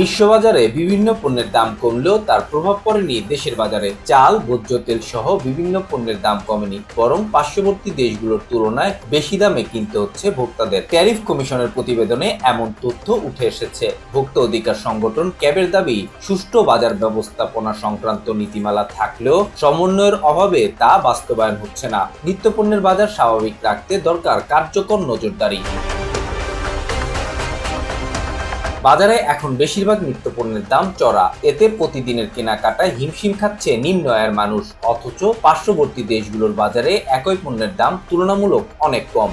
বিশ্ববাজারে বিভিন্ন পণ্যের দাম কমলেও তার প্রভাব পড়েনি দেশের বাজারে। চাল, ভোজ্য তেল সহ বিভিন্ন পণ্যের দাম কমেনি, বরং পার্শ্ববর্তী দেশগুলোর তুলনায় বেশি দামে কিনতে হচ্ছে ভোক্তাদের। ট্যারিফ কমিশনের প্রতিবেদনে এমন তথ্য উঠে এসেছে। ভোক্তা অধিকার সংগঠন ক্যাবের দাবি, সুষ্ঠু বাজার ব্যবস্থাপনা সংক্রান্ত নীতিমালা থাকলেও সমন্বয়ের অভাবে তা বাস্তবায়ন হচ্ছে না। নিত্যপণ্যের বাজার স্বাভাবিক রাখতে দরকার কার্যকর নজরদারি। বাজারে এখন বেশিরভাগ নিত্যপণ্যের দাম চড়া। এতে প্রতিদিনের কেনাকাটায় হিমশিম খাচ্ছে নিম্ন আয়ের মানুষ। অথচ পার্শ্ববর্তী দেশগুলোর বাজারে একই পণ্যের দাম তুলনামূলক অনেক কম।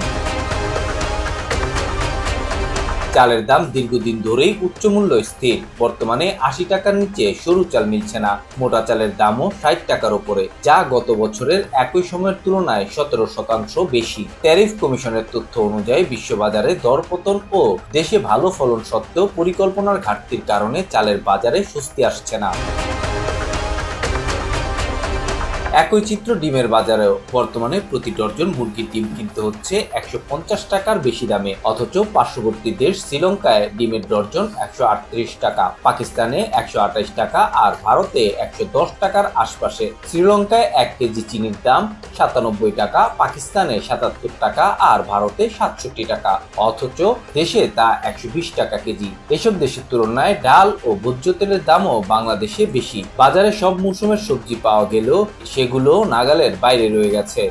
চালের দাম দীর্ঘদিন ধরেই উচ্চ মূল্য স্থির। বর্তমানে আশি টাকার নিচে সরু চাল মিলছে না। মোটা চালের দামও ষাট টাকার উপরে যা গত বছরের একই সময়ের তুলনায় সতেরো শতাংশ বেশি। ট্যারিফ কমিশনের তথ্য অনুযায়ী বিশ্ববাজারে দরপতন ও দেশে ভালো ফলন সত্ত্বেও পরিকল্পনার ঘাটতির কারণে চালের বাজারে স্বস্তি আসছে না। একই চিত্র ডিমের বাজারেও বর্তমানে প্রতি ডর্জন মুরগির ডিম কিনতে হচ্ছে একশো পঞ্চাশ টাকার বেশি দামে। অথচ পার্শ্ববর্তী দেশ শ্রীলঙ্কায় ডিমের ডর্জন একশো আটত্রিশ টাকা, পাকিস্তানে একশো আঠাইশ টাকা আর ভারতে একশো দশ টাকার আশপাশে। শ্রীলঙ্কায় এক কেজি চিনির দাম সাতানব্বই টাকা, পাকিস্তানে সাতাত্তর টাকা আর ভারতে সাতষট্টি টাকা। অথচ দেশে তা একশো বিশ টাকা কেজি। এসব দেশের তুলনায় ডাল ও ভোজ্য তেলের দামও বাংলাদেশে বেশি। বাজারে সব মৌসুমের সবজি পাওয়া গেলেও সেগুলো নাগালের বাইরে রয়ে গেছে।